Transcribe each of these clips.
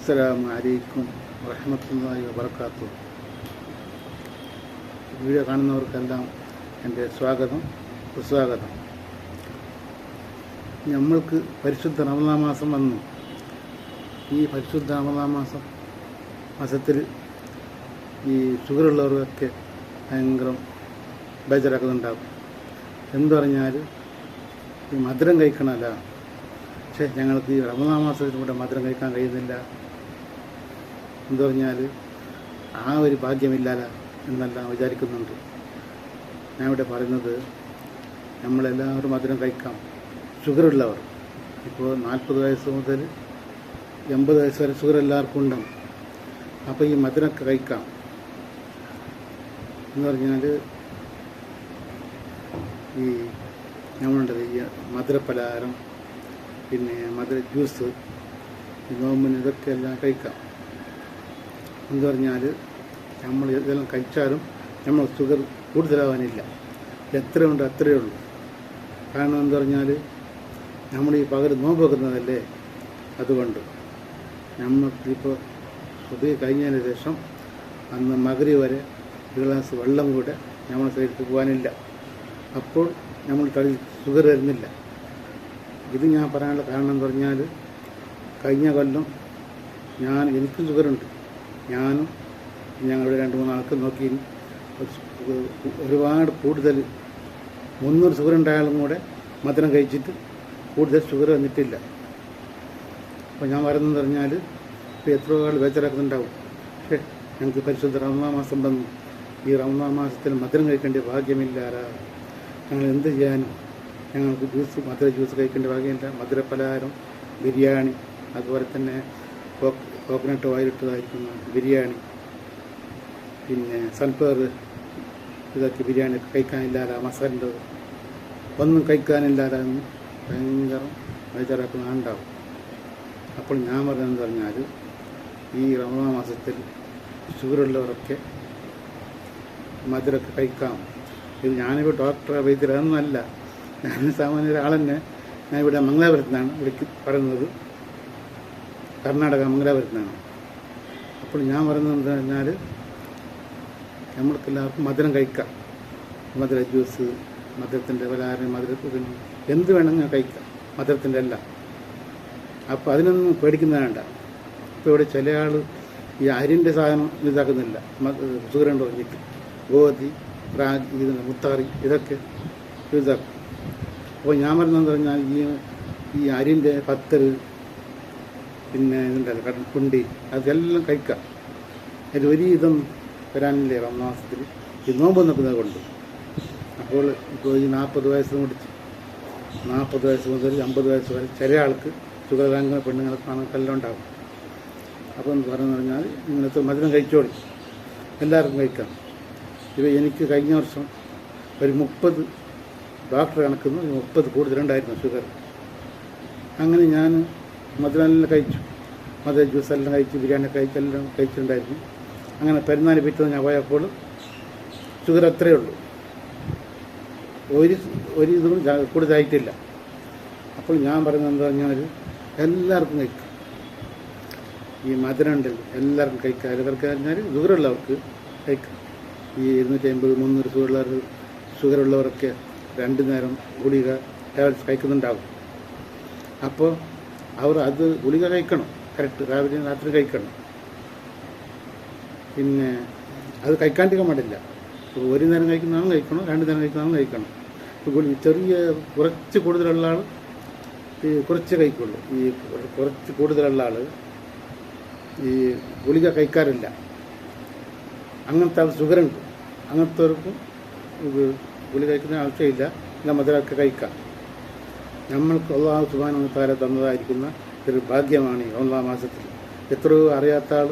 അസ്സലാമു അലൈക്കും വറഹമത്തല്ലാഹി വബർക്കാത്തു വീഡിയോ കാണുന്നവർക്കെല്ലാം എന്റെ സ്വാഗതം സുസ്വാഗതം. നമ്മൾക്ക് പരിശുദ്ധ റമദാ മാസം വന്നു. ഈ പരിശുദ്ധ റമദാ മാസം മാസത്തിൽ ഈ ഷുഗറുള്ളവർക്കൊക്കെ ഭയങ്കര ബേജാറാക്കുന്നുണ്ടാകും എന്തു പറഞ്ഞാൽ ഈ മധുരം കഴിക്കണമല്ല. പക്ഷേ ഞങ്ങൾക്ക് ഈ റമദാ മാസത്തിലൂടെ മധുരം കഴിക്കാൻ കഴിയുന്നില്ല. എന്തു പറഞ്ഞാൽ ആ ഒരു ഭാഗ്യമില്ലാല എന്നെല്ലാം വിചാരിക്കുന്നുണ്ട്. ഞാൻ ഇവിടെ പറയുന്നത് നമ്മളെല്ലാവരും മധുരം കഴിക്കാം. ഷുഗറുള്ളവർ. ഇപ്പോൾ നാൽപ്പത് വയസ്സ് മുതൽ എൺപത് വയസ്സ് വരെ ഷുഗർ എല്ലാവർക്കും ഉണ്ടാവും അപ്പോൾ ഈ മധുരമൊക്കെ കഴിക്കാം. എന്ന് പറഞ്ഞാൽ ഈ നമ്മളുണ്ടത് ഈ മധുരപലഹാരം പിന്നെ മധുര ജ്യൂസ് നോമ്പിന് ഇതൊക്കെ എല്ലാം കഴിക്കാം. എന്ന് പറഞ്ഞാൽ നമ്മൾ ഇതെല്ലാം കഴിച്ചാലും നമ്മൾ ഷുഗർ കൂടുതലാവാനില്ല. എത്ര ഉണ്ട് അത്രയേ ഉള്ളൂ. കാരണം എന്ന് പറഞ്ഞാൽ നമ്മൾ ഈ പകൽ നോമ്പ് വെക്കുന്നതല്ലേ? അതുകൊണ്ട് നമുക്കിപ്പോൾ സുബി കഴിഞ്ഞതിന് ശേഷം അന്ന് മകരി വരെ ഒരു ഗ്ലാസ് വെള്ളം കൂടെ നമ്മൾ ശരീരത്തിൽ പോകാനില്ല. അപ്പോൾ നമ്മൾ തടി ഷുഗർ വരുന്നില്ല. ഇത് ഞാൻ പറയാനുള്ള കാരണം എന്ന് പറഞ്ഞാൽ കഴിഞ്ഞ കൊല്ലം ഞാൻ എനിക്കും ഷുഗറുണ്ട് ഞാനും ഞങ്ങളുടെ രണ്ട് മൂന്ന് ആൾക്ക് നോക്കി ഒരുപാട് കൂടുതൽ മുന്നൂറ് ഷുഗർ ഉണ്ടായാലും കൂടെ മധുരം കഴിച്ചിട്ട് കൂടുതൽ ഷുഗർ വന്നിട്ടില്ല. അപ്പോൾ ഞാൻ പറയുന്നത് പറഞ്ഞാൽ ഇപ്പോൾ എത്ര ആൾ ബേജാറാക്കുന്നുണ്ടാവും. പക്ഷേ ഞങ്ങൾക്ക് പരിശുദ്ധ റമദാ മാസം വന്നു ഈ റമദാ മാസത്തിൽ മധുരം കഴിക്കേണ്ട ഭാഗ്യമില്ലാരാ. ഞങ്ങൾ എന്ത് ചെയ്യാനും ഞങ്ങൾക്ക് ജ്യൂസ് മധുര ജ്യൂസ് കഴിക്കേണ്ട ഭാഗ്യമില്ല. മധുര പലഹാരം ബിരിയാണി അതുപോലെ തന്നെ കോക്കനട്ട് വായിലിട്ടതായിരിക്കുന്ന ബിരിയാണി. പിന്നെ സൺഫ്ലവർ ഇതൊക്കെ ബിരിയാണി കഴിക്കാനില്ലാതെ മസാലിന്റെ ഒന്നും കഴിക്കാനില്ലാതെ ഭയങ്കര ബേജാറാക്കുന്ന ഉണ്ടാവും അപ്പോൾ ഞാൻ പറഞ്ഞതെന്ന് പറഞ്ഞാൽ ഈ റമദാ മാസത്തിൽ ഷുഗറുള്ളവരൊക്കെ മധുരമൊക്കെ കഴിക്കാം. ഇത് ഞാനിപ്പോൾ ഡോക്ടറെ വൈദ്യരൊന്നുമല്ല ഞാൻ സാമാന്യ ഒരാൾ തന്നെ ഞാൻ ഇവിടെ മംഗലാപുരത്ത് നിന്നാണ് വിളിക്ക് പറയുന്നത്. കർണാടക മംഗലാപുരത്തിനാണ് അപ്പോൾ ഞാൻ പറയുന്നത് എന്താ പറഞ്ഞാൽ നമ്മൾക്കെല്ലാവർക്കും മധുരം കഴിക്കാം. മധുര ജ്യൂസ് മധുരത്തിന്റെ പലഹാരം മധുര പിന്നെ എന്ത് വേണമെങ്കിൽ കഴിക്കാം. മധുരത്തിന്റെ എല്ലാം അപ്പോൾ അതിനൊന്നും പേടിക്കുന്ന വേണ്ട. ഇപ്പോൾ ഇവിടെ ചില ആൾ ഈ അരിന്റെ സാധനം ഇതാക്കുന്നില്ല. ഷുഗറുണ്ട് പറഞ്ഞിട്ട് ഗോതി റാഗി ഇത് മുത്താറി ഇതൊക്കെ ഇതാക്കും. അപ്പോൾ ഞാൻ പറഞ്ഞതെന്ന് പറഞ്ഞാൽ ഈ ഈ അരിന്റെ പത്തൽ പിന്നെ ഇതുണ്ടല്ലോ കടൽക്കുണ്ടി അതെല്ലാം കഴിക്കാം അതിൽ ഒരു ഇതും വരാനില്ലേ റമദാസത്തിൽ ഈ നോമ്പ് നിൽക്കുന്നത് കൊണ്ട്. അപ്പോൾ ഇപ്പോൾ ഈ നാൽപ്പത് വയസ്സ് മുടിച്ച് നാൽപ്പത് വയസ്സ് മുതൽ അമ്പത് വയസ്സ് വരെ ചില ആൾക്ക് റാങ്കുന്ന പെണ്ണുങ്ങൾക്ക് ആണെല്ലാം ഉണ്ടാകും അപ്പോൾ എന്ന് പറഞ്ഞു പറഞ്ഞാൽ ഇങ്ങനത്തെ മധുരം കഴിച്ചോളി. എല്ലാവർക്കും കഴിക്കാം. ഇവ എനിക്ക് കഴിഞ്ഞ വർഷം ഒരു മുപ്പത് ഡോക്ടർ കണക്കുന്നു. മുപ്പത് കൂടുതലുണ്ടായിരുന്നു ഷുഗർ. അങ്ങനെ ഞാൻ മധുരമെല്ലാം കഴിച്ചു. മധുര ജ്യൂസ് എല്ലാം കഴിച്ചു ബിരിയാണി കഴിച്ച് എല്ലാം കഴിച്ചിട്ടുണ്ടായിരുന്നു. അങ്ങനെ പെരുന്നാൾ പിറ്റേന്ന് ഞാൻ പോയപ്പോൾ ഷുഗർ അത്രയേ ഉള്ളൂ. ഒരു ഒരു ഇതും കൂടുതലായിട്ടില്ല. അപ്പോൾ ഞാൻ പറയുന്നത് എന്താ പറഞ്ഞാൽ എല്ലാവർക്കും കഴിക്കും. ഈ മധുരം ഉണ്ടല്ലോ എല്ലാവർക്കും കഴിക്കാം. ഇവർക്ക് പറഞ്ഞാൽ ഷുഗറുള്ളവർക്ക് കഴിക്കാം. ഈ ഇരുന്നൂറ്റി അമ്പത് മുന്നൂറ് ഷുഗറുള്ളവർ ഷുഗറുള്ളവരൊക്കെ രണ്ട് നേരം ഗുളിക ടാബ്ലറ്റ്സ് കഴിക്കുന്നുണ്ടാവും. അപ്പോൾ അവർ അത് ഗുളിക കഴിക്കണം. കറക്റ്റ്. രാവിലെ രാത്രി കഴിക്കണം. പിന്നെ അത് കഴിക്കാണ്ടിരിക്കാൻ പാടില്ല. ഒരു നേരം കഴിക്കുന്നതാണ് കഴിക്കണം രണ്ട് നേരം കഴിക്കുന്നതാണ് കഴിക്കണം. ഇപ്പോൾ ഗുളി ചെറിയ കുറച്ച് കൂടുതലുള്ള ആൾ ഈ കുറച്ച് കഴിക്കുള്ളൂ. ഈ കുറച്ച് കൂടുതലുള്ള ആൾ ഈ ഗുളിക കഴിക്കാറില്ല. അങ്ങനത്തെ ആൾ ഷുഗറുണ്ട്. അങ്ങനത്തെവർക്കും ഇത് ഗുളിക കഴിക്കുന്ന ആവശ്യമില്ല. എന്നാൽ മധുരമൊക്കെ കഴിക്കാം. നമ്മൾക്ക് ഒന്നാം സുബാന താര തന്നതായിരിക്കുന്ന ഒരു ഭാഗ്യമാണ് ഈ ഒന്നാം മാസത്തിൽ. എത്രയോ അറിയാത്ത ആൾ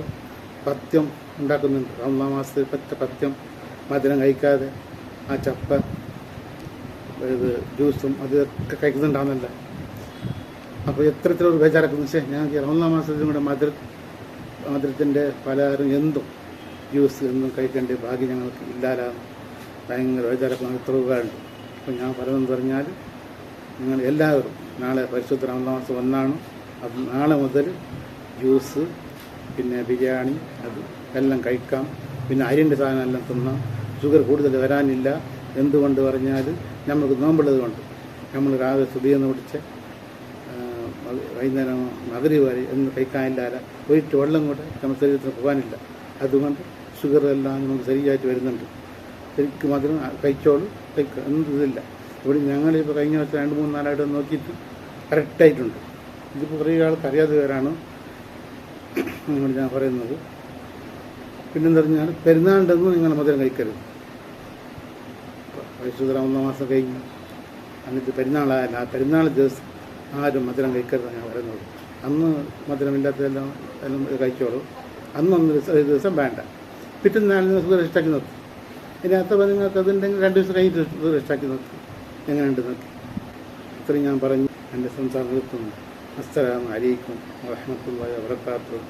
പഥ്യം ഉണ്ടാക്കുന്നുണ്ട്. ഒന്നാം മാസത്തിൽ പറ്റ പഥ്യം മധുരം കഴിക്കാതെ ആ ചപ്പ ഇത് ജ്യൂസും അതൊക്കെ കഴിക്കുന്നുണ്ടാകുന്നില്ല അപ്പോൾ എത്രത്തിലൊരു ബേജാറാക്കുന്നു പക്ഷേ ഞാൻ ഒന്നാം മാസത്തിൽ കൂടെ മധുര മധുരത്തിന്റെ പലഹാരം എന്തും ജ്യൂസ് എന്നും കഴിക്കേണ്ട ഭാഗ്യം ഞങ്ങൾക്ക് ഇല്ലാലാണ് ഭയങ്കര ബേജാറാക്കുന്ന എത്ര രൂപ ഉണ്ട് അപ്പോൾ ഞാൻ പറയുന്നത് പറഞ്ഞാൽ നിങ്ങൾ എല്ലാവരും നാളെ പരിശുദ്ധ റമദാൻ ഒന്നാണ്. അത് നാളെ മുതൽ ജ്യൂസ് പിന്നെ ബിരിയാണി അത് എല്ലാം കഴിക്കാം. പിന്നെ അരിന്റെ സാധനം എല്ലാം തിന്നാം. ഷുഗർ കൂടുതൽ വരാനില്ല. എന്തുകൊണ്ട് പറഞ്ഞാൽ നമുക്ക് നോമ്പുള്ളത് കൊണ്ട്. നമ്മൾ രാവിലെ സുബിയെന്ന് പിടിച്ച് വൈകുന്നേരം മകരി വരെ ഒന്നും കഴിക്കാനില്ല. ഒരിട്ട് വെള്ളം കൂടെ നമ്മുടെ ശരീരത്തിന് പോകാനില്ല. അതുകൊണ്ട് ഷുഗർ എല്ലാം നമുക്ക് ശരിയായിട്ട് വരുന്നുണ്ട്. ശരിക്കും മധുരം കഴിച്ചോളൂ. കഴിക്കുക എന്ത് ഇവിടെ ഞങ്ങളിപ്പോൾ കഴിഞ്ഞ വർഷം രണ്ട് മൂന്ന് നാലായിട്ട് നോക്കിയിട്ട് കറക്റ്റായിട്ടുണ്ട്. ഇതിപ്പോൾ കുറേ ആൾക്ക് അറിയാത്തവരാണ് നിങ്ങൾ ഞാൻ പറയുന്നത്. പിന്നെന്താ പറഞ്ഞാൽ പെരുന്നാളിന്റെന്നും നിങ്ങൾ മധുരം കഴിക്കരുത്. പരിശുദ്ധ ഒന്നാം മാസം കഴിഞ്ഞു അന്നിട്ട് പെരുന്നാളായാലും ആ പെരുന്നാൾ ദിവസം ആരും മധുരം കഴിക്കരുത് ഞാൻ പറയുന്നത്. അന്ന് മധുരമില്ലാത്തതെല്ലാം എല്ലാം കഴിച്ചോളൂ. അന്നൊന്ന് ദിവസം ഒരു ദിവസം വേണ്ട. പിറ്റേന്ന് നാല് ദിവസം ഇഷ്ടമാക്കി നിർത്തും. ഇനി അത്ര നിങ്ങൾക്ക് അതുണ്ടെങ്കിൽ രണ്ട് ദിവസം കഴിഞ്ഞിട്ട് ഇഷ്ടമാക്കി നിർത്തും. എങ്ങനെയുണ്ട് നോക്കി ഇത്രയും ഞാൻ പറഞ്ഞു. എന്റെ സംസാരം നിർത്തുന്നു. അസ്സലാമു അലൈക്കും വറഹ്മത്തുള്ളാഹി വബറകാതുഹു.